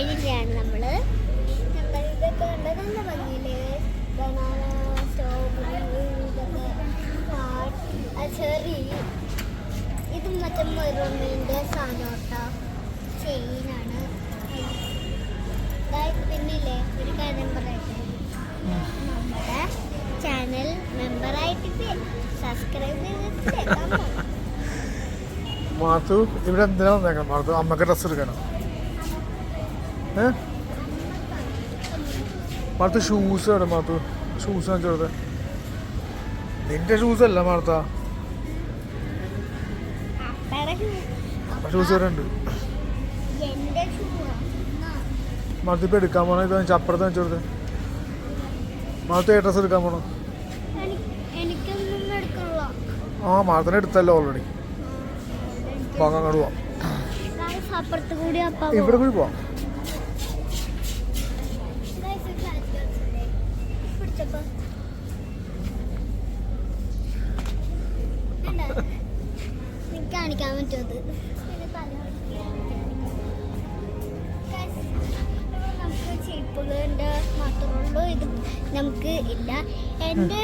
കഴിഞ്ഞിട്ടാണ് നമ്മൾ നമ്മൾ ഇതൊക്കെ കണ്ടത് ഭംഗിയില്ലേ? ബനാന ഇത് മറ്റേ ചെയിനാണ് പിന്നില്ലേ ഒരു കാര്യം പറയട്ടെ. നമ്മുടെ ചാനൽ മെമ്പറായിട്ട് സബ്സ്ക്രൈബ് ചെയ്തിട്ട് മാത്തു ഇവിടെ എന്തിനാ വന്നേക്കണം? അമ്മയ്ക്ക് ഡ്രസ്സ് എടുക്കണം. ഏ? മാത്തു ഷൂസ് എവിടെ മാത്തു ഷൂസ് കാണിച്ചോടത്തെ നിന്റെ ഷൂസ് അല്ല മാർത്ത. ഷൂസ് ഇവിടെ ഉണ്ട്. മാത്തു ഇപ്പം എടുക്കാൻ പോണോ. ഇത് വെച്ചാൽ അപ്പുറത്ത് വെച്ചോടത്തെ മാത്തു ഏ ഡ്രസ്സ് എടുക്കാൻ പോണോ? ആ മാർത്തനെ എടുത്തല്ലോ ഓൾറെഡി പോകാൻ അങ്ങോട്ട് പോവാം. ഇവിടെ കൂടി പോവാം പിടിച്ചപ്പോ എനിക്ക് കാണിക്കാൻ പറ്റുമത്. ചെരുപ്പുകളുണ്ട് മാത്രമുള്ളൂ ഇത് നമുക്ക് ഇല്ല. എന്റെ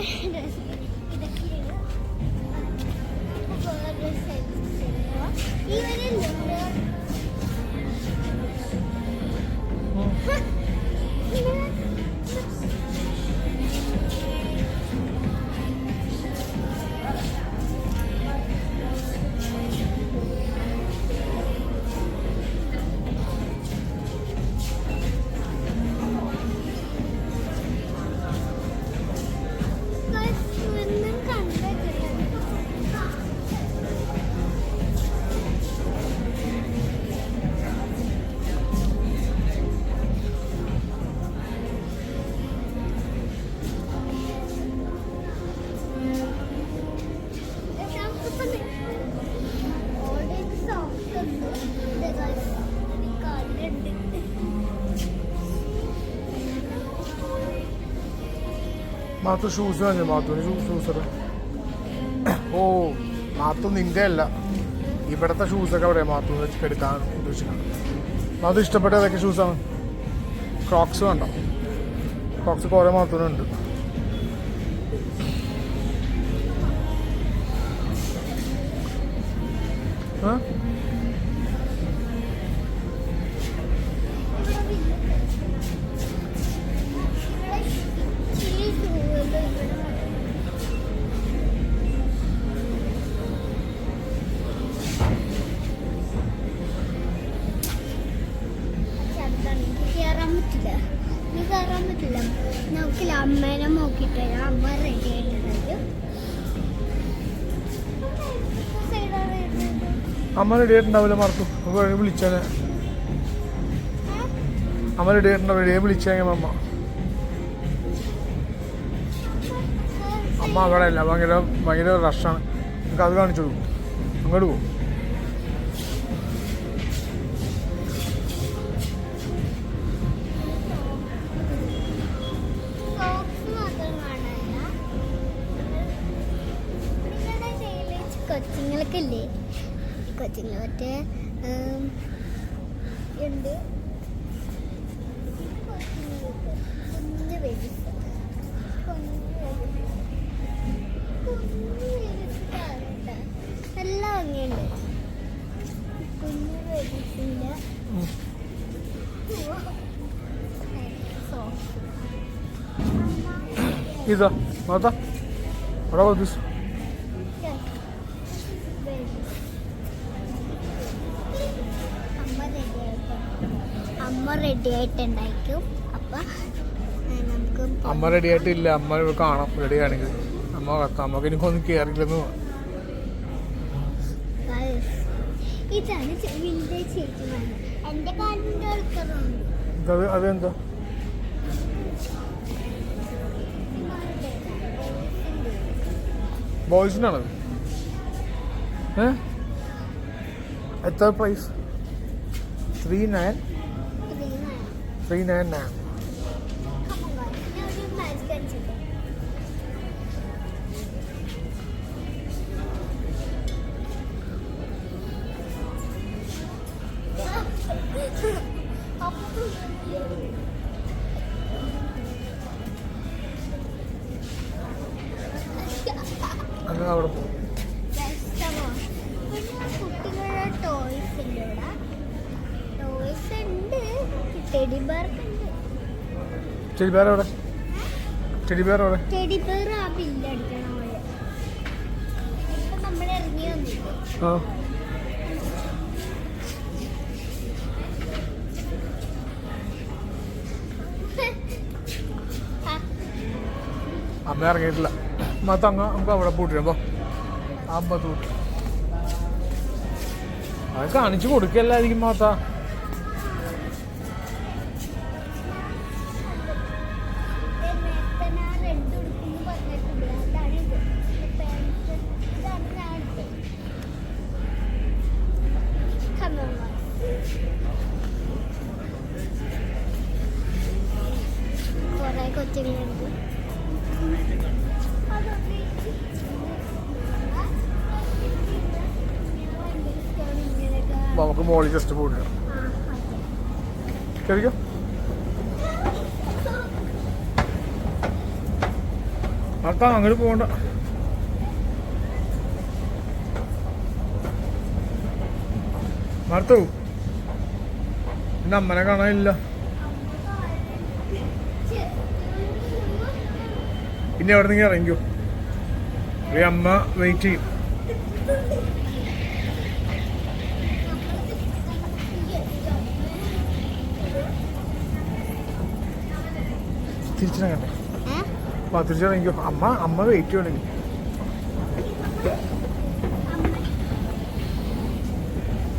മാത്തു ഷൂസ് വാങ്ങി മാത്തുവിന് ഷൂസ് ഇടാം. ഓ മാത്തു നിന്റെ അല്ല. ഇവിടത്തെ ഷൂസൊക്കെ അവിടെ മാത്തു വെച്ചിട്ട് എടുക്കാൻ ഉദ്ദേശിക്കണം മാത്തു ഇഷ്ടപ്പെട്ട ഏതൊക്കെ ഷൂസാണ് ക്രോക്സ് വേണ്ട? ക്രോക്സ് കുറേ മാത്തുനുണ്ട് ഏ? നമുക്കില്ല അമ്മേനെ നോക്കിയിട്ട് അമ്മ റെഡി ആയിട്ടുണ്ടാവും അമ്മ റെഡി ആയിട്ടുണ്ടാവില്ല മറക്കും വിളിച്ചാനെ. അമ്മ റെഡി ആയിട്ടുണ്ടാവില്ല വിളിച്ചേങ്ങ അമ്മ. അമ്മ അവിടെ അല്ല. ഭയങ്കര ഭയങ്കര റഷാണ് നമുക്ക് അത് കാണിച്ചു കൊടുക്കും അങ്ങോട്ട് പോകും കൊച്ചുങ്ങളൊക്കെ ഇല്ലേ കൊച്ചുങ്ങൾ മറ്റേ ഉണ്ട്. കുഞ്ഞു സോക്സ് ഇതാ മാതാ അവിടെ അമ്മ റെഡി അപ്പൊ ഏ, നമുക്ക് അമ്മ റെഡി ആയിട്ടില്ല. അമ്മ കാണാം. റെഡി ആണെങ്കിൽ. അമ്മ അമ്മയ്ക്ക് എനിക്കൊന്നും കയറില്ലെന്ന് കേറില്ലെന്ന് ഇതാണ് എന്റെ അതെന്താ? ബോയ്സിനാണത്? ഏ? എത്ര price three nine three nine nine അപ്പൊ അങ്ങനെ അവിടെ ചെടി പേർ അവിടെ. അവിടെ. ടെഡി ആ ബില്ലടിക്കണ പോലെ ഇപ്പൊ നമ്മൾ ഇറങ്ങി വന്നില്ലേ? ആ. അമ്മ ഇറങ്ങിയിട്ടില്ല. മത്ത അങ്ങ് നമുക്ക് അവിടെ പൂട്ടിരുമ്പോ അമ്മ തൂട്ടി അത് കാണിച്ചു കൊടുക്കല്ലായിരിക്കും മാത്ത കുറേ കൊച്ചുങ്ങളുണ്ട്. നമുക്ക് മോളിൽ ജസ്റ്റ് പൂട്ടിടാം കേൾക്കാം മാത്ത അങ്ങോട്ട് പോകണ്ട. മാർത്തു പിന്നെ അമ്മനെ കാണാനില്ല. പിന്നെ എവിടെ നിങ്ങൾ ഇറങ്ങിക്കോ. ഈ അമ്മ വെയിറ്റ് ചെയ്യും. തിരിച്ചിറങ്ങട്ടെ. അപ്പൊ തിരിച്ചിറങ്ങിക്കോ. അമ്മ അമ്മ വെയിറ്റ് ചെയ്യണമെങ്കിൽ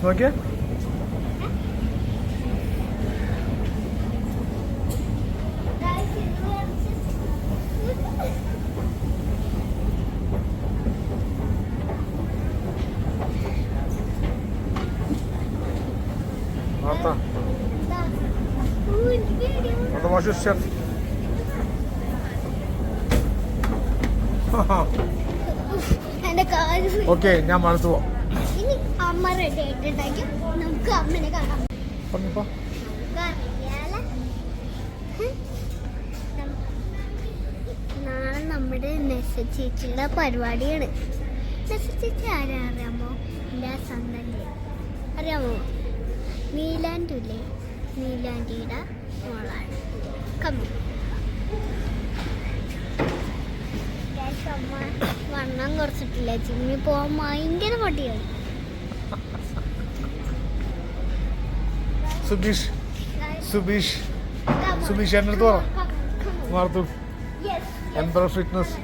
നോക്കിയേ. വാഷ് ഷെഫ് എന്റെ കാൽ ഓക്കെ ഞാൻ മണത്ത് പോവാം അമ്മ റെഡി ആയിട്ടുണ്ടെങ്കിൽ നമുക്ക് അമ്മനെ കാണാം പറഞ്ഞപ്പോ നാളെ നമ്മുടെ നെസ ചേച്ചിയുടെ പരിപാടിയാണ്. നെസ ചേച്ചി ആരാ അറിയാമോ? എന്റെ സ്വന്തം അറിയാമോ? നീലാൻഡില്ലേ നീലാൻഡിയുടെ മോളാണ്. കമ്മി വണ്ണം കുറച്ചിട്ടില്ല. ജിമ്മി പോകാൻ ഭയങ്കര മടിയാണ്. സുബീഷ് സുബീഷ്. സുബീഷ് അടുത്ത് പറ. മാർത്തു yes. ഫിറ്റ്നസ്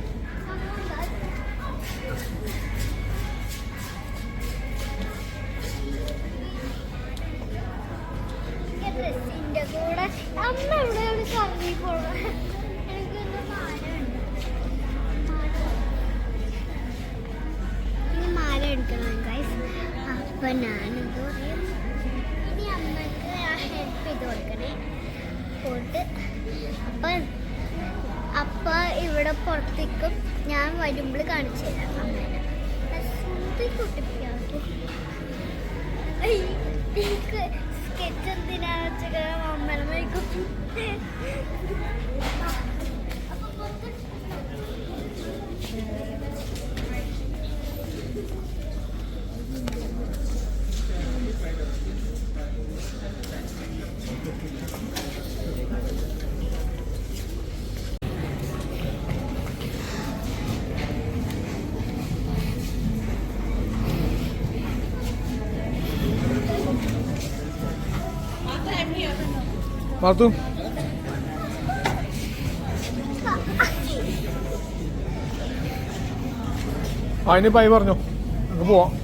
അപ്പൊ ഞാനെന്ത് പറയും. ഇനി അമ്മയ്ക്ക് ഹെൽപ്പ് ചെയ്ത് കൊടുക്കണേ. പോട്ട്. അപ്പൊ അപ്പ ഇവിടെ പുറത്തേക്കും. ഞാൻ വരുമ്പോൾ കാണിച്ചു തരാം അമ്മേനെ. കുട്ടിപ്പിക്കാതെ സ്കെച്ച് എന്തിനാന്ന് വെച്ചാൽ അമ്മനെ മേക്കും മാർത്തു. അതിന് പൈ പറഞ്ഞോ. നമുക്ക് പോവാം.